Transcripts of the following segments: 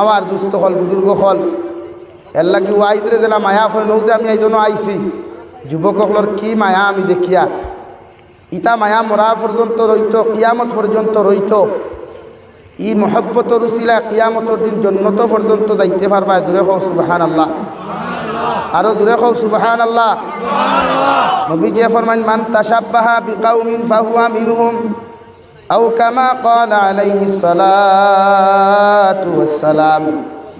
আমার দুস্থ হল, বুজুর্গ হল। এর লাগি ওয়াইদরে দিলাম মায়া করে নৌতে আমি এই জন্য আইসি যুবকসকলের কি মায়া আমি দেখিয়া। ইতা মায়া মরা পর্যন্ত রইত কিয়ামত পর্যন্ত রইত ই মহব্বত উসিলা কিয়ামতর দিন জন্নত পর্যন্ত যাইতে পারবা দূরে হও সুবাহান আল্লাহ আরও দূরে হও সুবাহান আল্লাহ নবী যে ফরমান মান তাসাব্বাহা বিকাউমিন ফাহুয়া মিনহুম। আউ কামা কল আলাইহি সালাম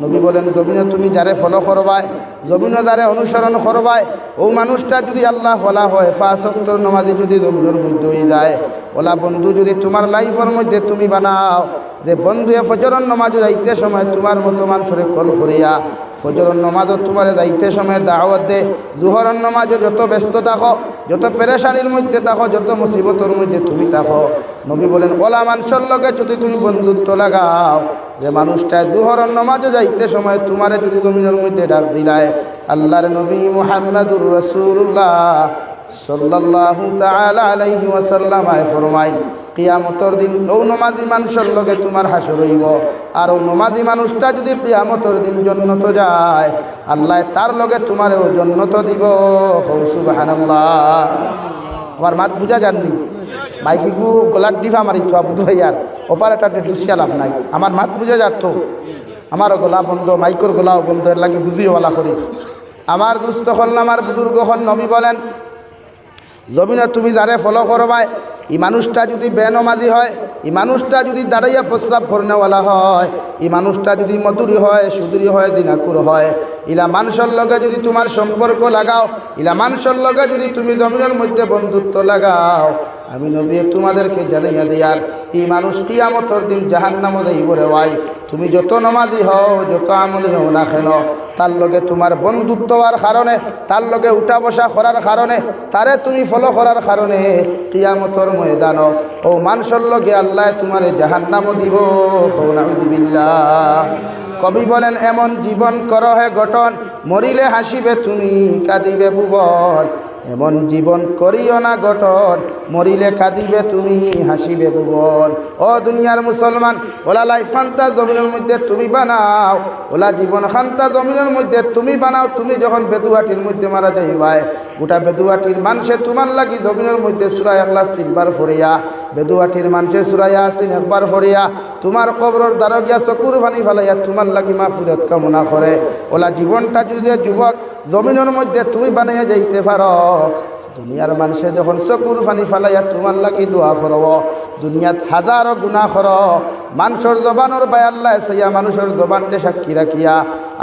নবী বলেন, জমিনে তুমি যারে ফলো করবাই, জমিনে যারে অনুসরণ করবাই, ও মানুষটা যদি আল্লাহ ওলা হয় ফাঁসত্তর নমাজি যদি জমিনের মধ্যে হয়ে যায়, ওলা বন্ধু যদি তোমার লাইফের মধ্যে তুমি বানাও, যে বন্ধু এ ফজরন নমাজ যাইতে সময় তোমার মতো মানুষের কল করিয়া ফজরন নমাজও তোমার দায়িত্বের সময় দাওয়াত দে। জুহরন নমাজও যত ব্যস্ত থাকো, যত পেরেশানির মধ্যে থাকো, যত মুসিবতর মধ্যে তুমি থাকো। নবী বলেন, ওলা মানুষের লগে যদি তুমি বন্ধুত্ব লাগাও, যে মানুষটা জুহরন নমাজও যাইতে সময় তোমারে যদি জমিনের মধ্যে ডাক দিলায়, আল্লাহর নবী মুহাম্মদুর রসুল্লাহ ওয়াসাল্লাম আয় ফরমাইন কিয়ামতর দিন ও নমাজি মানুষের লগে তোমার হাসর হইব। আর ও নমাজি মানুষটা যদি কিয়ামতর দিন জন্নত যায়, আল্লাহ তার লগে তোমার ও জন্নত দিব। আমার মাত বুঝা জাননি মাইকিগু গলার ডিভা মারি তো বুধ হইয়ার অপারেটারটা ডুসিয়া লাভ নাই। আমার মাত বুঝা যার তো আমারও গলা বন্ধ, মাইকর গলাও বন্ধ, এর লাগে বুঝিও বলা করি। আমার দুস্থ হল আমার বুজুর্গ হল, নবী বলেন, জমিনে তুমি যারে ফলো করবাই এই মানুষটা যদি বেনমাজি হয়, এই মানুষটা যদি দাঁড়াইয়া প্রস্রাব করনেওয়ালা হয়, এই মানুষটা যদি মধুরী হয়, সুদূরী হয়, দিনাকুর হয়, ইলা মানুষের লগে যদি তোমার সম্পর্ক লাগাও, ইলা মানুষের লগে যদি তুমি জমিনের মধ্যে বন্ধুত্ব লাগাও, আমি নবী তোমাদেরকে জানাইয়া দিয়ার, এই মানুষ কিয়ামতর দিন জাহান্নামে দেইব রে ভাই। তুমি যত নমাজি হও, যত আমলি হও না কেন তার লগে তোমার বন্ধুত্ব হওয়ার কারণে, তার লগে উঠা বসা করার কারণে, তারে তুমি ফলো করার কারণে কিয়ামতর ময়দান। ও মানুষের লগে আল্লাহ তোমার জাহান্নামও দিব। হৌনাউদ্দিবিল্লা কবি বলেন, এমন জীবন কর হে গঠন, মরিলে হাসিবে তুমি, কাঁদিবে ভুবন। এমন জীবন করিও না গঠন, মরিলে কাঁদিবে তুমি, হাসিবে ভুবন। ও দুনিয়ার মুসলমান, ওলা লাইফ খান্তা জমিনের মধ্যে তুমি বানাও, ওলা জীবন খান্তা জমিনের মধ্যে তুমি বানাও, তুমি যখন বেদুয়াটির মধ্যে মারা যাইবাই, গোটা বেদুয়াটির মানুষে তোমার লাগি জমিনের মধ্যে সুরাই একলাস তিনবার ফরিয়া বেদুয়াটির মানুষে সুরাইয়া আসিন একবার ফরিয়া তোমার কবরর দ্বারা গিয়া চকুর ভানি ফেলাইয়া তোমার লাগি মা ফুরত কামনা করে। ওলা জীবনটা যদি যুবক, জমিনের মধ্যে তুমি বানাইয়া যাইতে পারো দুনিয়ার মানুষে যখন চকুর পানি ফালাইয়া তোমার লাগি দোয়া করব দুনিয়াত হাজারো গুণা কর মানুষের জবানোর বাই আল্লাহ সাইয়া মানুষের জবানকে সাক্ষী রাখিয়া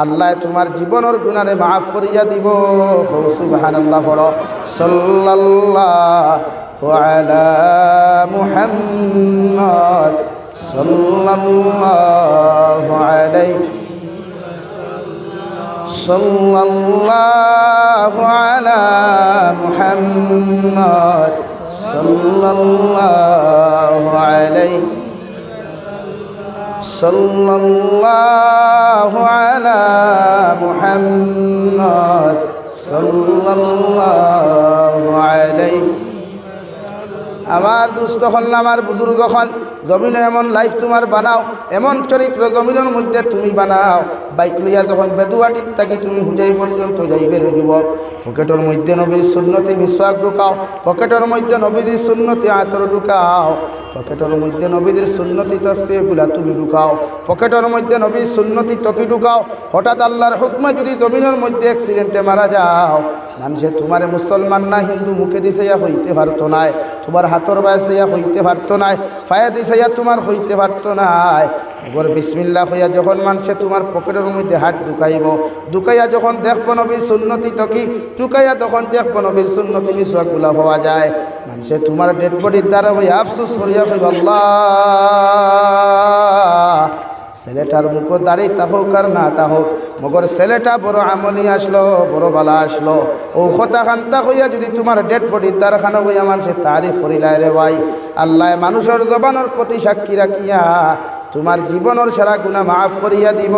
আল্লাহ তোমার জীবনের গুণারে মাফ করিয়া দিব। সুবাহান আল্লাহ ফর সাল্লাল্লাহু আলা মুহাম্মদ সাল্লাল্লাহু আলাইহি صلى الله على محمد صلى الله عليه صلى الله على محمد صلى الله عليه আমার দুস্থ হল আমার বুজুর্গ হল জমিনে এমন লাইফ তোমার বানাও এমন চরিত্র জমিনের মধ্যে তুমি বানাও বাইক লইয়া যখন বেদুয়াটির থাকি তুমি হুজাই পর্যন্ত যাইবে রে যুবক। পকেটের মধ্যে নবীর শূন্যতে মিসওয়াক ঢুকাও, পকেটের মধ্যে নবীদের শূন্যতে আতর ঢুকাও, পকেটের মধ্যে নবীদের সুন্নতি তসপে গুলা তুমি ঢুকাও, পকেটের মধ্যে নবীর সুন্নতি তকি ঢুকাও, হঠাৎ আল্লাহর হুকমে যদি জমিনের মধ্যে অ্যাক্সিডেন্টে মারা যাও, মানুষে তোমার মুসলমান না হিন্দু মুখে দিছে ইয়া হইতে পারতো নাই, তোমার হাতর বয়সে ইয়া হইতে পারতো নাই ফায়া দিছে ইয়া তোমার হইতে পারতো নাই এবার বিসমিল্লা হইয়া যখন মানুষে তোমার পকেটের মধ্যে হাত ঢুকাইব। ঢুকাইয়া যখন দেখব নবীর সুন্নতি তকি ঢুকাইয়া তখন দেখব নবীর সুন্নতি মিসওয়াকগুলা হওয়া যায়। মানুষে তোমার ডেড বডির দ্বারা হইয়া আফসোস করিয়া আল্লাহ! ছেলেটার মুখ দাঁড়িয়ে তাহোক আর না তাহোক মগর ছেলেটা বড় আমলি আসলো, বড় বালা আসলো। ও কথা খান্তা হইয়া যদি তোমার ডেড বডির দ্বারা খানো হইয়া মানুষের তারিফ করিলাই রে ভাই। আল্লাহ মানুষের জবানোর প্রতি সাক্ষী রাখিয়া তোমার জীবনের সারা গুণা মাফ করিয়া দিব।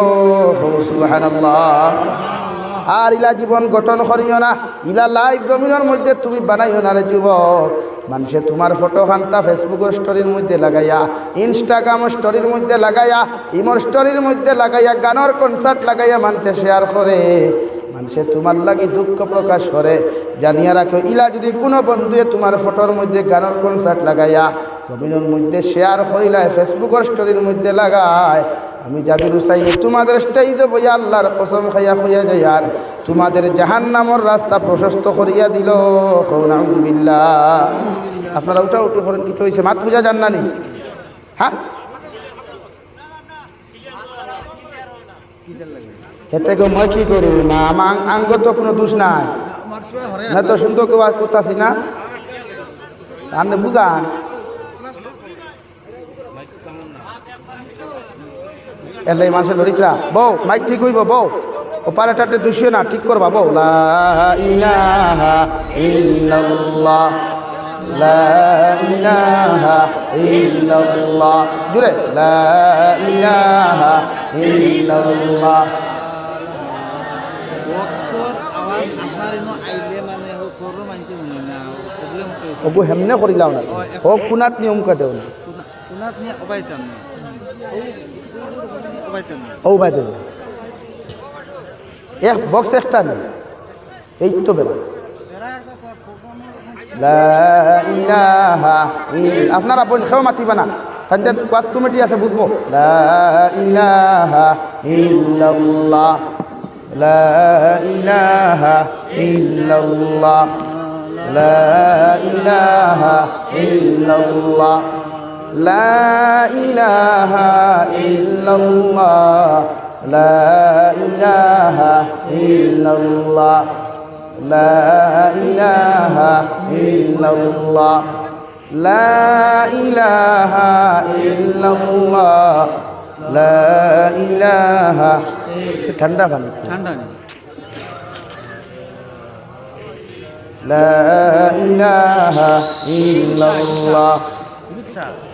আর ইলা জীবন গঠন করিও না, ইলা লাইভ জমিনের মধ্যে তুমি বানাইও না রে যুবক। মানুষে তোমার ফটো খান্তা ফেসবুকের স্টোরির মধ্যে লাগাইয়া ইনস্টাগ্রাম স্টোরির মধ্যে লাগাইয়া, ইমোর স্টোরির মধ্যে লাগাইয়া গানের কনসার্ট লাগাইয়া মানুষে শেয়ার করে। মানুষে তোমার লাগি দুঃখ প্রকাশ করে। জানিয়া রাখো ইলা যদি কোনো বন্ধুয়ে তোমার ফটোর মধ্যে গানের কনসার্ট লাগাইয়া জমিনের মধ্যে শেয়ার করিলায় ফেসবুকের স্টোরির মধ্যে লাগায়। আমি যাবি হুসাইনি, তোমাদের স্টেজে বইয়া আল্লাহর কসম খাইয়া খাইয়া যাই, আর তোমাদের জাহান নামর রাস্তা প্রশস্ত করিয়া দিল বিল্লা আপনারা উঠা উঠি করেন, কি হয়েছে মাত বুঝা যান না নি? হ্যাঁ? এতে মই কি করু? না, আমার আঙ্গ তো কোনো দোষ নাই। না তো সুন্দর কেউ করতেছি না? আপনি বুঝান। এলাই মানুষের লড়িতরা বউ মাইক ঠিক হইব বউ। অপারেটারটা দুষিও না ঠিক করবা বউ। জুড়ে লা ইলাহা ইল্লাল্লাহ বক্সর আওয়াজ আপনার এনো আইলে ও করো মানছে না প্রবলেম হইছে অবু হেমনে করিলাও না। ও কুনাত নিয়ম কাদেও না। কুনাত নিয়ে অবাইতাম না। অবাইতাম না। ও এক বক্স একটা নেই। এই তো বেলা। আপনারা বোন খেও মাতিবা না। তাদের কোয়াস কমিটি আছে, বুঝব। লা ইলাহা ইল্লাল্লাহ লা ইলাহা ইল্লাল্লাহ লা ইলাহা ইল্লাল্লাহ লা ইলাহা ইল্লাল্লাহ লা ইলাহা ইল্লাল্লাহ لا إله إلا الله لا إله إلا الله لا إله ঠান্ডা পানি ঠান্ডা নেই لا إله إلا الله গরম পানি লাগে না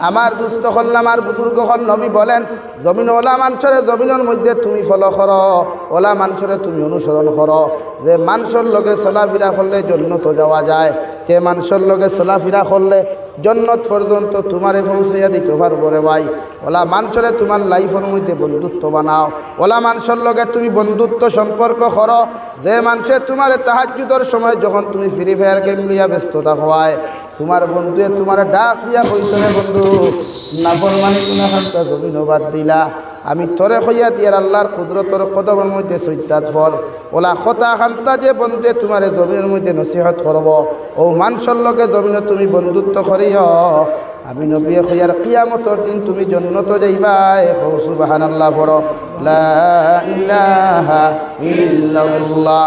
আমার দুস্থ হল আমার বুজুর্গ হল নবী বলেন, জমিন ওলা মানসরে, জমিনের মধ্যে তুমি ফলো কর, ওলা মানসরে তুমি অনুসরণ কর। যে মানুষের লগে চলাফেরা করলে জন্নত যাওয়া যায় যে মানুষের লগে চলাফেরা করলে জন্নত পর্যন্ত তোমারে পৌঁছাইয়া দিতে পারব রে ভাই। ওলা মানুষরে তোমার লাইফের মধ্যে বন্ধুত্ব বানাও। ওলা মানুষের লগে তুমি বন্ধুত্ব সম্পর্ক করো। যে মানুষে তোমার তাহাজুদর সময় যখন তুমি ফ্রি ফায়ার গেম লইয়া ব্যস্ততা হওয়ায় তোমার বন্ধুয়ে তোমার ডাক দিয়া কইতে রে বন্ধু, নাফর মানে কোন খান্তা জমিন বাদ দিলা? আমি তরে হইয়া দিয়ার আল্লাহর কুদরতর কদমের মধ্যে সৈতাত ফর ওলা খতা খান্তা যে বন্ধুয়ে তোমার জমিনের মধ্যে নসিহত করব। ও মানুষের লগে জমিনে তুমি বন্ধুত্ব করিও আমি নবিয়ে হইয়ার কিয়ামতর দিন তুমি জন্নত যাইবাই। হৌ সুবাহান আল্লাহ ইলাহা ইল্লাল্লাহ।